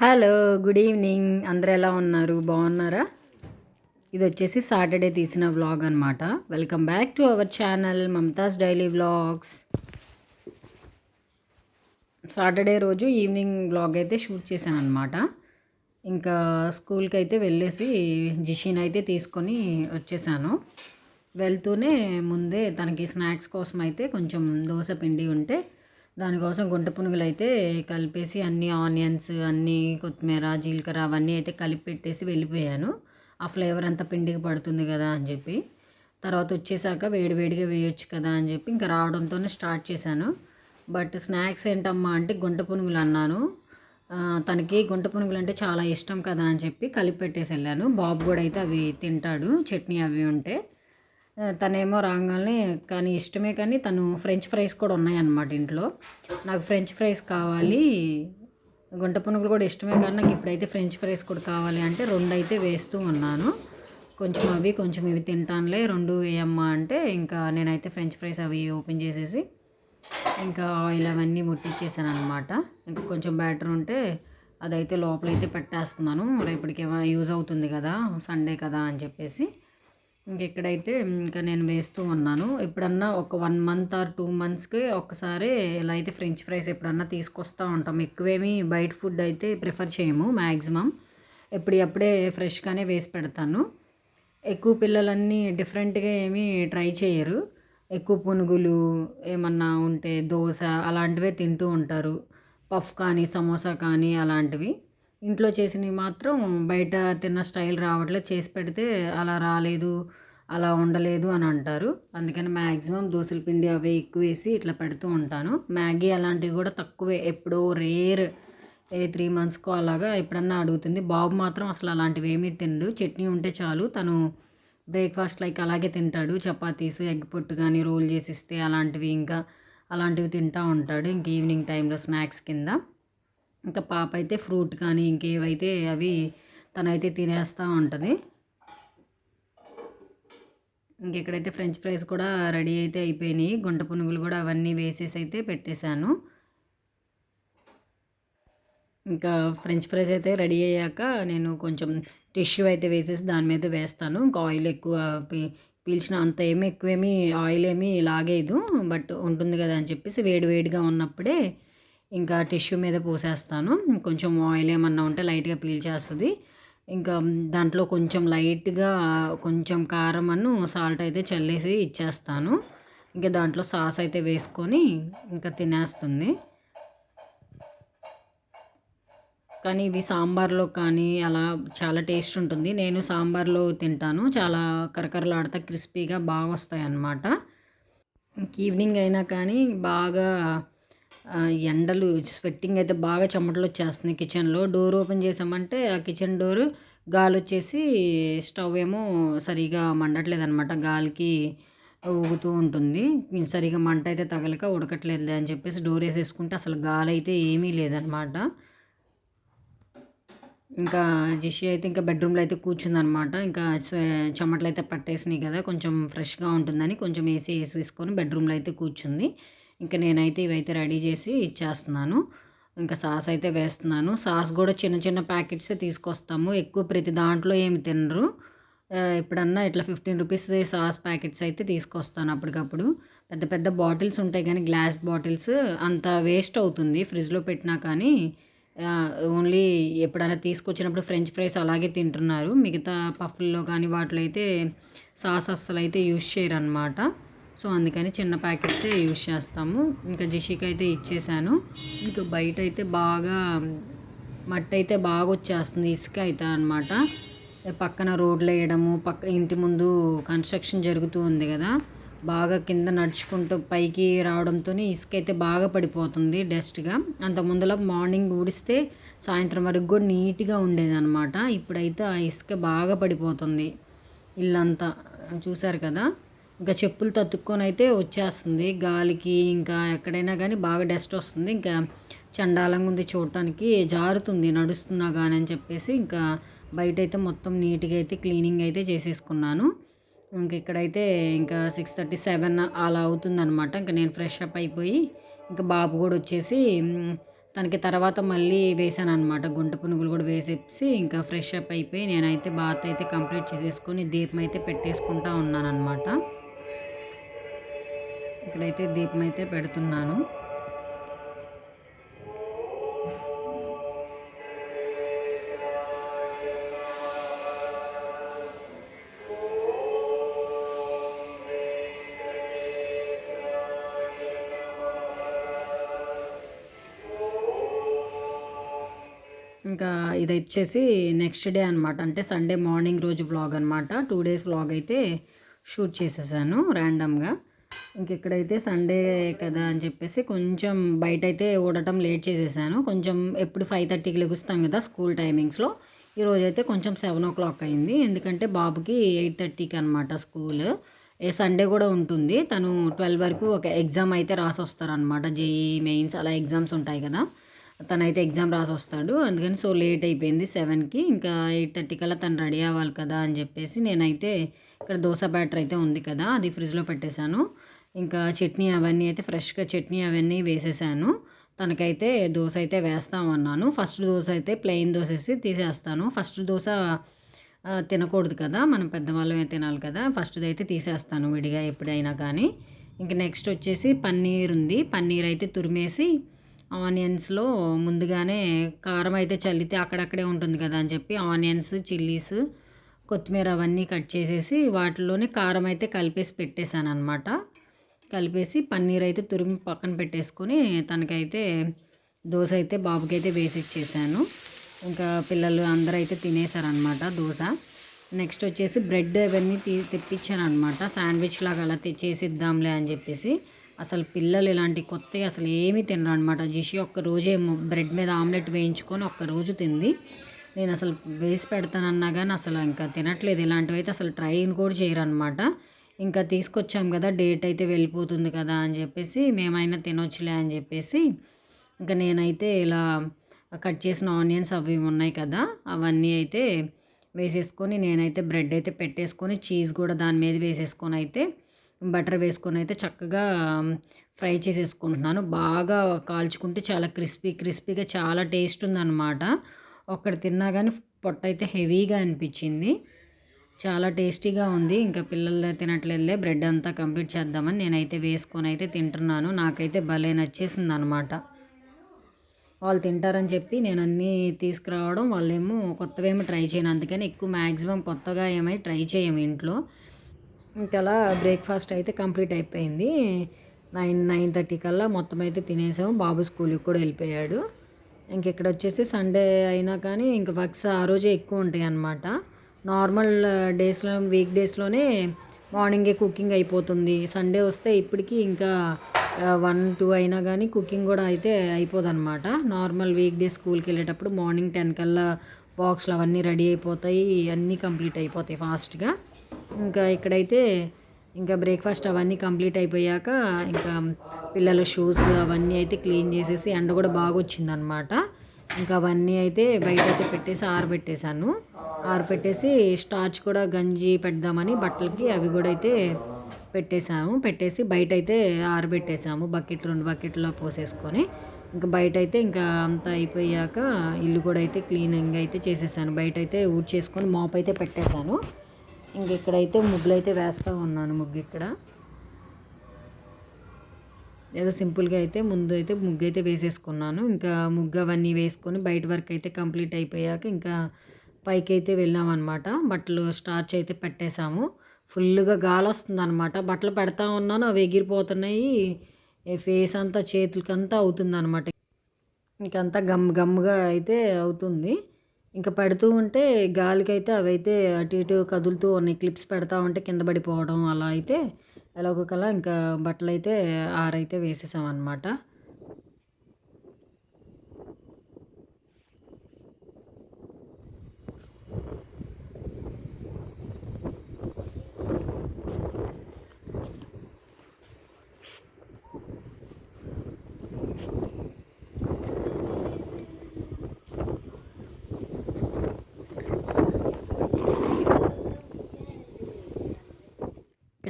Hello good evening అందరు ఎలా ఉన్నారు? బాగున్నారా? ఇది వచ్చేసి సాటర్డే తీసిన వ్లాగ్ అనమాట welcome back to our channel Mamatha's daily vlogs Saturday రోజు ఈవినింగ్ వ్లాగ్ అయితే షూట్ చేశాను అనమాట ఇంకా స్కూల్కి అయితే వెళ్ళేసి జిషిన్ అయితే తీసుకొని వచ్చేసాను. వెళ్తూనే ముందే తనకి స్నాక్స్ కోసం అయితే కొంచెం దోశ పిండి ఉంటే దానికోసం గుంట పునుగులు అయితే కలిపేసి అన్ని ఆనియన్స్ అన్నీ కొత్తిమీర జీలకర్ర అవన్నీ అయితే కలిపి పెట్టేసి వెళ్ళిపోయాను. ఆ ఫ్లేవర్ అంతా పిండికి పడుతుంది కదా అని చెప్పి. తర్వాత వచ్చేసాక వేడివేడిగా వేయొచ్చు కదా అని చెప్పి ఇంకా రావడంతోనే స్టార్ట్ చేశాను. బట్ స్నాక్స్ ఏంటమ్మా అంటే గుంట పునుగులు అన్నాను. తనకి గుంట పునుగులు అంటే చాలా ఇష్టం కదా అని చెప్పి కలిపి పెట్టేసి వెళ్ళాను. బాబు కూడా అయితే అవి తింటాడు. చట్నీ అవి ఉంటే. తనేమో రాగానే కానీ ఇష్టమే కానీ తను ఫ్రెంచ్ ఫ్రైస్ కూడా ఉన్నాయన్నమాట ఇంట్లో. నాకు ఫ్రెంచ్ ఫ్రైస్ కావాలి గుంట పునుగులు కూడా ఇష్టమే కానీ నాకు ఇప్పుడైతే ఫ్రెంచ్ ఫ్రైస్ కూడా కావాలి అంటే రెండు అయితే వేస్తూ ఉన్నాను. కొంచెం అవి కొంచెం ఇవి తింటానులే రెండు వేయమ్మా అంటే ఇంకా నేనైతే ఫ్రెంచ్ ఫ్రైస్ అవి ఓపెన్ చేసేసి ఇంకా ఆయిల్ అవన్నీ ముట్టించేసాను అనమాట ఇంకా కొంచెం బ్యాటర్ ఉంటే అదైతే లోపలైతే పెట్టేస్తున్నాను. రేపటికి యూజ్ అవుతుంది కదా సండే కదా అని చెప్పేసి ఇంకెక్కడైతే ఇంకా నేను వేస్తూ ఉన్నాను. ఎప్పుడన్నా ఒక వన్ మంత్ ఆర్ టూ మంత్స్కి ఒక్కసారి ఇలా అయితే ఫ్రెంచ్ ఫ్రైస్ ఎప్పుడన్నా తీసుకొస్తూ ఉంటాం. ఎక్కువేమీ బయట ఫుడ్ అయితే ప్రిఫర్ చేయము మ్యాక్సిమం ఎప్పుడప్పుడే ఫ్రెష్గానే వేసి పెడతాను. ఎక్కువ పిల్లలన్నీ డిఫరెంట్గా ఏమీ ట్రై చేయరు. ఎక్కువ పునుగులు ఏమన్నా ఉంటే దోశ అలాంటివే తింటూ ఉంటారు. పఫ్ కానీ సమోసా కానీ అలాంటివి. ఇంట్లో చేసినవి మాత్రం బయట తిన్న స్టైల్ రావట్లేదు చేసి పెడితే అలా రాలేదు అలా ఉండలేదు అని అంటారు. అందుకని మ్యాక్సిమం దోశల పిండి అవే ఎక్కువ వేసి ఇట్లా పెడుతూ ఉంటాను. మ్యాగీ అలాంటివి కూడా తక్కువే. ఎప్పుడో రేర్ ఏ త్రీ మంత్స్కో అలాగా ఎప్పుడన్నా అడుగుతుంది. బాబు మాత్రం అసలు అలాంటివి ఏమీ తిండు చట్నీ ఉంటే చాలు. తను బ్రేక్ఫాస్ట్ లైక్ అలాగే తింటాడు. చపాతీస్ ఎగ్ పొట్టు కానీ రోల్ చేసి ఇస్తే అలాంటివి ఇంకా అలాంటివి తింటూ ఉంటాడు. ఇంక ఈవినింగ్ టైంలో స్నాక్స్ కింద. ఇంకా పాప అయితే ఫ్రూట్ కానీ ఇంకేవైతే అవి తనైతే తినేస్తూ ఉంటుంది. ఇంకెక్కడైతే ఫ్రెంచ్ ఫ్రైస్ కూడా రెడీ అయితే అయిపోయినాయి. గుంట పునుగులు కూడా అవన్నీ వేసేసి అయితే పెట్టేశాను. ఇంకా ఫ్రెంచ్ ఫ్రైస్ అయితే రెడీ అయ్యాక నేను కొంచెం టిష్యూ అయితే వేసేసి దాని మీద వేస్తాను. ఇంకా ఆయిల్ ఎక్కువ పీల్చిన అంత ఏమీ ఎక్కువేమీ ఆయిల్ ఏమీ లాగేదు. బట్ ఉంటుంది కదా అని చెప్పేసి వేడి వేడిగా ఉన్నప్పుడే ఇంకా టిష్యూ మీద పోసేస్తాను. కొంచెం ఆయిల్ ఏమన్నా ఉంటే లైట్గా పీల్చేస్తుంది ఇంకా దాంట్లో కొంచెం లైట్గా కొంచెం కారం అను సాల్ట్ అయితే చల్లేసి ఇచ్చేస్తాను. ఇంకా దాంట్లో సాస్ అయితే వేసుకొని ఇంకా తినేస్తుంది. కానీ ఇవి సాంబార్లో కానీ అలా చాలా టేస్ట్ ఉంటుంది. నేను సాంబార్లో తింటాను. చాలా కరకరలాడితే క్రిస్పీగా బాగా వస్తాయి అన్నమాట ఈవినింగ్ అయినా కానీ బాగా ఎండలు స్వెట్టింగ్ అయితే బాగా చెమటలు వచ్చేస్తున్నాయి కిచెన్లో డోర్ ఓపెన్ చేసామంటే ఆ కిచెన్ డోర్ గాలి వచ్చేసి స్టవ్ ఏమో సరిగా మండట్లేదు అనమాట గాలికి ఊగుతూ ఉంటుంది. సరిగా మంట అయితే తగలక ఉడకట్లేదు అని చెప్పేసి డోర్ వేసేసుకుంటే అసలు గాలి అయితే ఏమీ లేదనమాట ఇంకా జిషి అయితే ఇంకా బెడ్రూమ్లో అయితే కూర్చుందనమాట ఇంకా చెమటలు అయితే పట్టేసినాయి కదా కొంచెం ఫ్రెష్గా ఉంటుందని కొంచెం ఏసీ వేసేసుకొని బెడ్రూమ్లో అయితే కూర్చుంది. ఇంకా నేనైతే ఇవైతే రెడీ చేసి ఇచ్చేస్తున్నాను. ఇంకా సాస్ అయితే వేస్తున్నాను. సాస్ కూడా చిన్న చిన్న ప్యాకెట్స్ తీసుకొస్తాము. ఎక్కువ ప్రతి దాంట్లో ఏమి తినరు. ఎప్పుడన్నా ఇట్లా ఫిఫ్టీన్ రూపీస్ సాస్ ప్యాకెట్స్ అయితే తీసుకొస్తాను అప్పటికప్పుడు. పెద్ద పెద్ద బాటిల్స్ ఉంటాయి కానీ గ్లాస్ బాటిల్స్ అంత వేస్ట్ అవుతుంది ఫ్రిడ్జ్లో పెట్టినా కానీ. ఓన్లీ ఎప్పుడైనా తీసుకొచ్చినప్పుడు ఫ్రెంచ్ ఫ్రైస్ అలాగే తింటున్నారు. మిగతా పఫ్ల్లో కానీ వాటిలో అయితే సాస్ అస్సలు అయితే యూజ్ చేయరు అనమాట సో అందుకని చిన్న ప్యాకెట్సే యూజ్ చేస్తాము. ఇంకా జిషికి అయితే ఇచ్చేసాను. ఇంకా బయట అయితే బాగా మట్టి అయితే బాగా వచ్చేస్తుంది ఇసుక అయితే అనమాట పక్కన రోడ్లు వేయడము పక్క ఇంటి ముందు కన్స్ట్రక్షన్ జరుగుతూ ఉంది కదా. బాగా కింద నడుచుకుంటూ పైకి రావడంతో ఇసుక అయితే బాగా పడిపోతుంది డస్ట్గా. అంత ముందల మార్నింగ్ ఊడిస్తే సాయంత్రం వరకు కూడా నీట్గా ఉండేదన్నమాట. ఇప్పుడైతే ఆ ఇసుక బాగా పడిపోతుంది. ఇల్లంతా చూసారు కదా? ఇంకా చెప్పులు తతుక్కొని అయితే వచ్చేస్తుంది. గాలికి ఇంకా ఎక్కడైనా కానీ బాగా డస్ట్ వస్తుంది. ఇంకా చండాలంగా ఉంది చూడటానికి. జారుతుంది నడుస్తున్నా కానీ అని చెప్పేసి ఇంకా బయట అయితే మొత్తం నీట్గా అయితే క్లీనింగ్ అయితే చేసేసుకున్నాను. ఇంక ఇక్కడైతే ఇంకా సిక్స్ థర్టీ సెవెన్ అలా అవుతుందనమాట ఇంకా నేను ఫ్రెష్ అప్ అయిపోయి ఇంకా బాబు కూడా వచ్చేసి తనకి తర్వాత మళ్ళీ వేసాను అనమాట గుంట పునుగులు కూడా వేసేసి ఇంకా ఫ్రెష్ అప్ అయిపోయి నేనైతే బాత్ అయితే కంప్లీట్ చేసేసుకొని దీపం అయితే పెట్టేసుకుంటా ఉన్నాను అనమాట ఇక్కడైతే దీపం అయితే పెడుతున్నాను. ఇంకా ఇది వచ్చేసి నెక్స్ట్ డే అనమాట అంటే సండే మార్నింగ్ రోజు బ్లాగ్ అనమాట టూ డేస్ బ్లాగ్ అయితే షూట్ చేసేసాను ర్యాండమ్గా ఇంకెక్కడైతే సండే కదా అని చెప్పేసి కొంచెం బయట అయితే ఓడటం లేట్ చేసేసాను. కొంచెం ఎప్పుడు ఫైవ్ థర్టీకి లెగుస్తాం కదా స్కూల్ టైమింగ్స్లో. ఈరోజు అయితే కొంచెం సెవెన్ ఓ క్లాక్ అయింది. ఎందుకంటే బాబుకి ఎయిట్ థర్టీకి అనమాట స్కూల్. ఏ సండే కూడా ఉంటుంది. తను ట్వెల్వ్ వరకు ఒక ఎగ్జామ్ అయితే రాసి వస్తారనమాట జేఈ మెయిన్స్ అలా ఎగ్జామ్స్ ఉంటాయి కదా. తనైతే ఎగ్జామ్ రాసి వస్తాడు అందుకని సో లేట్ అయిపోయింది సెవెన్కి. ఇంకా ఎయిట్ థర్టీ కల్లా తను రెడీ అవ్వాలి కదా అని చెప్పేసి నేనైతే ఇక్కడ దోశ బ్యాటర్ అయితే ఉంది కదా అది ఫ్రిడ్జ్లో పెట్టేశాను. ఇంకా చట్నీ అవన్నీ అయితే ఫ్రెష్గా చట్నీ అవన్నీ వేసేసాను. తనకైతే దోశ అయితే వేస్తామన్నాను. ఫస్ట్ దోశ అయితే ప్లెయిన్ దోశ వేసి తీసేస్తాను. ఫస్ట్ దోశ తినకూడదు కదా మనం పెద్దవాళ్ళమే తినాలి కదా ఫస్ట్ది అయితే తీసేస్తాను విడిగా ఎప్పుడైనా కానీ. ఇంక నెక్స్ట్ వచ్చేసి పన్నీర్ ఉంది. పన్నీర్ అయితే తురిమేసి ఆనియన్స్లో ముందుగానే కారం అయితే చల్లితే అక్కడక్కడే ఉంటుంది కదా అని చెప్పి ఆనియన్స్ చిల్లీస్ కొత్తిమీర అవన్నీ కట్ చేసేసి వాటిలోనే కారం అయితే కలిపేసి పెట్టేశాను అనమాట కలిపేసి పన్నీర్ అయితే తురిమి పక్కన పెట్టేసుకొని తనకైతే దోశ అయితే బాబుకైతే వేసి ఇచ్చేసాను ఇంకా పిల్లలు అందరూ అయితే తినేసారనమాట దోశ. నెక్స్ట్ వచ్చేసి బ్రెడ్ అవన్నీ తీ తెప్పించాను అనమాట శాండ్విచ్ లాగా అలా తెచ్చేసి ఇద్దాంలే అని చెప్పేసి. అసలు పిల్లలు ఇలాంటి కొత్తవి అసలు ఏమీ తినరు అనమాట జిషి ఒక్క రోజే బ్రెడ్ మీద ఆమ్లెట్ వేయించుకొని ఒక్క రోజు తింది. నేను అసలు వేసి పెడతానన్నా కానీ అసలు ఇంకా తినట్లేదు. ఇలాంటివి అయితే అసలు ట్రై కూడా చేయరు అనమాట ఇంకా తీసుకొచ్చాం కదా డేట్ అయితే వెళ్ళిపోతుంది కదా అని చెప్పేసి మేమైనా తినొచ్చులే అని చెప్పేసి ఇంకా నేనైతే ఇలా కట్ చేసిన ఆనియన్స్ అవి ఉన్నాయి కదా అవన్నీ అయితే వేసేసుకొని నేనైతే బ్రెడ్ అయితే పెట్టేసుకొని చీజ్ కూడా దాని మీద వేసేసుకొని అయితే బటర్ వేసుకొని అయితే చక్కగా ఫ్రై చేసేసుకుంటున్నాను. బాగా కాల్చుకుంటే చాలా క్రిస్పీ క్రిస్పీగా చాలా టేస్ట్ ఉందన్నమాట. ఒక్కటి తిన్నా కానీ పొట్ట అయితే హెవీగా అనిపించింది. చాలా టేస్టీగా ఉంది. ఇంకా పిల్లలు తినట్లేదులే. బ్రెడ్ అంతా కంప్లీట్ చేద్దామని నేనైతే వేసుకొని అయితే తింటున్నాను. నాకైతే భలే నచ్చేసింది అనమాట వాళ్ళు తింటారని చెప్పి నేను అన్నీ తీసుకురావడం వాళ్ళేమో కొత్తవేమో ట్రై చేయను. అందుకని ఎక్కువ మ్యాక్సిమం కొత్తగా ఏమై ట్రై చేయము ఇంట్లో. ఇంకా అలా బ్రేక్ఫాస్ట్ అయితే కంప్లీట్ అయిపోయింది. నైన్ నైన్ థర్టీ కల్లా మొత్తం అయితే తినేసాము. బాబు స్కూల్కి కూడా వెళ్ళిపోయాడు. ఇంక ఇక్కడ వచ్చేసి సండే అయినా కానీ ఇంక వర్క్స్ ఆ రోజే ఎక్కువ ఉంటాయి అన్నమాట నార్మల్ డేస్లో వీక్ డేస్లోనే మార్నింగే కుకింగ్ అయిపోతుంది. సండే వస్తే ఇప్పటికీ ఇంకా వన్ టూ అయినా కానీ కుకింగ్ కూడా అయితే అయిపోదు అనమాట నార్మల్ వీక్ డే స్కూల్కి వెళ్ళేటప్పుడు మార్నింగ్ టెన్ కల్లా బాక్స్లు అవన్నీ రెడీ అయిపోతాయి. అన్నీ కంప్లీట్ అయిపోతాయి ఫాస్ట్గా. ఇంకా ఇక్కడైతే ఇంకా బ్రేక్ఫాస్ట్ అవన్నీ కంప్లీట్ అయిపోయాక ఇంకా పిల్లల షూస్ అవన్నీ అయితే క్లీన్ చేసేసి ఎండ కూడా బాగా వచ్చిందనమాట ఇంకా అవన్నీ అయితే బయట అయితే పెట్టేసి ఆరబెట్టేశాను ఆరబెట్టేసి స్టార్చ్ కూడా గంజి పెడదామని బట్టలకి అవి కూడా అయితే పెట్టేసాము పెట్టేసి బయట అయితే ఆరబెట్టేసాము బకెట్ రెండు బకెట్లో పోసేసుకొని. ఇంకా బయట అయితే ఇంకా అంతా అయిపోయాక ఇల్లు కూడా అయితే క్లీనింగ్ అయితే చేసేసాను. బయట అయితే ఊడ్చేసుకొని మాప్ అయితే పెట్టేశాను. ఇంక ఇక్కడైతే ముగ్గులు అయితే వేస్తూ ఉన్నాను ముగ్గు ఇక్కడ. ఏదో సింపుల్గా అయితే ముందు అయితే ముగ్గు అయితే వేసేసుకున్నాను. ఇంకా ముగ్గు అవన్నీ వేసుకొని బయట వర్క్ అయితే కంప్లీట్ అయిపోయాక ఇంకా పైకి అయితే వెళ్ళామన్నమాట. బట్టలు స్టార్చ్ అయితే పెట్టేశాము. ఫుల్గా గాలి వస్తుంది అనమాట బట్టలు పెడతా ఉన్నాను అవి ఎగిరిపోతున్నాయి. ఫేస్ అంతా చేతులకంతా అవుతుంది అనమాట ఇంకంతా గమ్ గమ్గా అయితే అవుతుంది. ఇంకా పెడుతూ ఉంటే గాలికి అయితే అటు ఇటు కదులుతూ ఉన్నాయి. క్లిప్స్ పెడతా ఉంటే కింద పడిపోవడం అలా అయితే ఎలాగో కల ఇంకా బట్టలు అయితే ఆరైతే వేసేసాం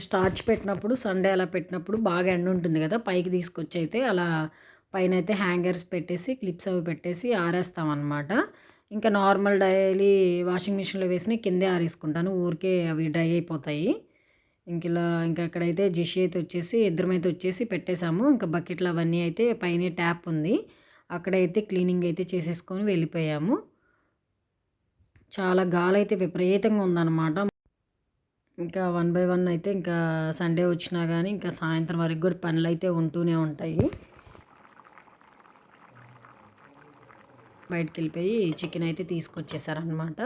స్టార్చ్ పెట్టినప్పుడు సండే అలా పెట్టినప్పుడు బాగా ఎండ ఉంటుంది కదా పైకి తీసుకొచ్చి అయితే అలా పైన అయితే హ్యాంగర్స్ పెట్టేసి క్లిప్స్ అవి పెట్టేసి ఆరేస్తాం అనమాట ఇంకా నార్మల్ డైలీ వాషింగ్ మిషన్లో వేసి కిందే ఆరేసుకుంటాను ఊరికే అవి డ్రై అయిపోతాయి. ఇంక ఇలా ఇంకా అక్కడైతే జిషి అయితే వచ్చేసి ఇద్దరమైతే వచ్చేసి పెట్టేశాము. ఇంకా బకెట్లు అవన్నీ అయితే పైన ట్యాప్ ఉంది. అక్కడైతే క్లీనింగ్ అయితే చేసేసుకొని వెళ్ళిపోయాము. చాలా గాలి అయితే విపరీతంగా ఉందన్నమాట. ఇంకా వన్ బై వన్ అయితే ఇంకా సండే వచ్చినా కానీ ఇంకా సాయంత్రం వరకు కూడా పనులు అయితే ఉంటూనే ఉంటాయి. బయటకు వెళ్ళిపోయి చికెన్ అయితే తీసుకొచ్చేసారనమాట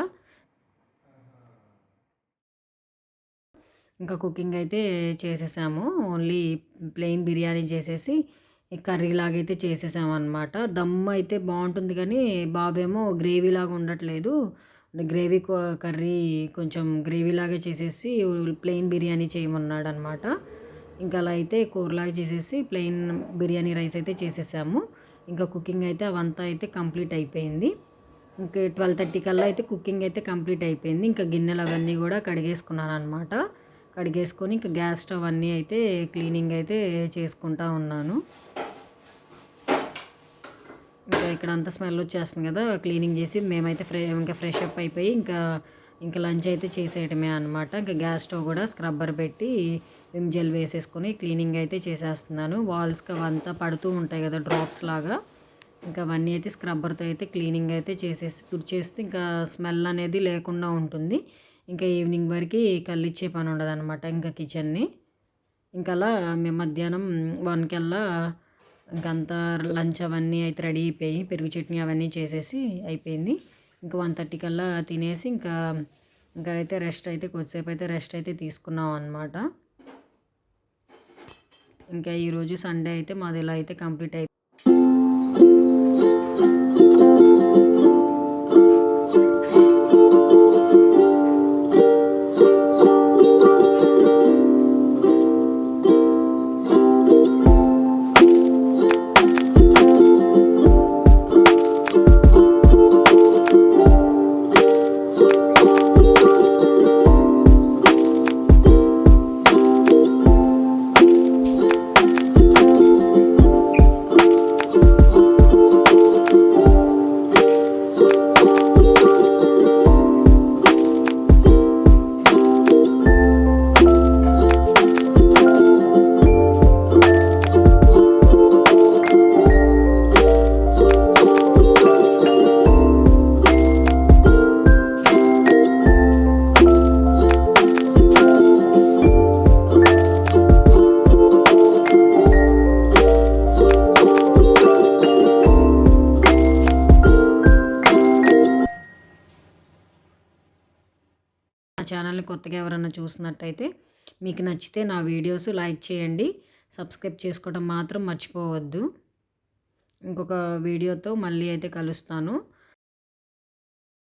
ఇంకా కుకింగ్ అయితే చేసేసాము. ఓన్లీ ప్లెయిన్ బిర్యానీ చేసేసి కర్రీ లాగైతే చేసేసాము అనమాట దమ్ అయితే బాగుంటుంది కానీ బాబేమో గ్రేవీ లాగా ఉండట్లేదు. గ్రేవీ కర్రీ కొంచెం గ్రేవీ లాగా చేసేసి ప్లెయిన్ బిర్యానీ చేయమన్నాడు అనమాట ఇంకా అలా అయితే కూరలాగా చేసేసి ప్లెయిన్ బిర్యానీ రైస్ అయితే చేసేసాము. ఇంకా కుకింగ్ అయితే అవంతా అయితే కంప్లీట్ అయిపోయింది. ఇంకా ట్వెల్వ్ థర్టీ కల్లా అయితే కుకింగ్ అయితే కంప్లీట్ అయిపోయింది. ఇంకా గిన్నెలు అవన్నీ కూడా కడిగేసుకున్నాను అనమాట కడిగేసుకొని ఇంకా గ్యాస్ స్టవ్ అన్నీ అయితే క్లీనింగ్ అయితే చేసుకుంటా ఉన్నాను. ఇంకా ఇక్కడ అంతా స్మెల్ వచ్చేస్తుంది కదా క్లీనింగ్ చేసి మేమైతే ఫ్రె ఇంకా ఫ్రెష్ అప్ అయిపోయి ఇంకా ఇంకా లంచ్ అయితే చేసేయటమే అనమాట ఇంకా గ్యాస్ స్టవ్ కూడా స్క్రబ్బర్ పెట్టి విమ్ జెల్ వేసేసుకొని క్లీనింగ్ అయితే చేసేస్తున్నాను. వాల్స్కి అవంతా పడుతూ ఉంటాయి కదా డ్రాప్స్ లాగా. ఇంకా అవన్నీ అయితే స్క్రబ్బర్తో అయితే క్లీనింగ్ అయితే చేసేసి తుడిచేస్తే ఇంకా స్మెల్ అనేది లేకుండా ఉంటుంది. ఇంకా ఈవినింగ్ వరకు కళ్ళిచ్చే పని ఉండదు అనమాట ఇంకా కిచెన్ని. ఇంకా అలా మేము మధ్యాహ్నం వన్కల్లా ఇంకంతా లంచ్ అవన్నీ అయితే రెడీ అయిపోయి పెరుగు చట్నీ అవన్నీ చేసేసి అయిపోయింది. ఇంకా వన్ థర్టీ కల్లా తినేసి ఇంకా ఇంకా అయితే రెస్ట్ అయితే కొద్దిసేపు అయితే రెస్ట్ అయితే తీసుకున్నాం అనమాట ఇంకా ఈరోజు సండే అయితే మాది ఇలా అయితే కంప్లీట్ అయిపోయింది కొత్తగా ఎవరైనా చూసినట్టయితే మీకు నచ్చితే నా వీడియోస్ లైక్ చేయండి. సబ్స్క్రైబ్ చేసుకోవడం మాత్రం మర్చిపోవద్దు. ఇంకొక వీడియోతో మళ్ళీ అయితే కలుస్తాను.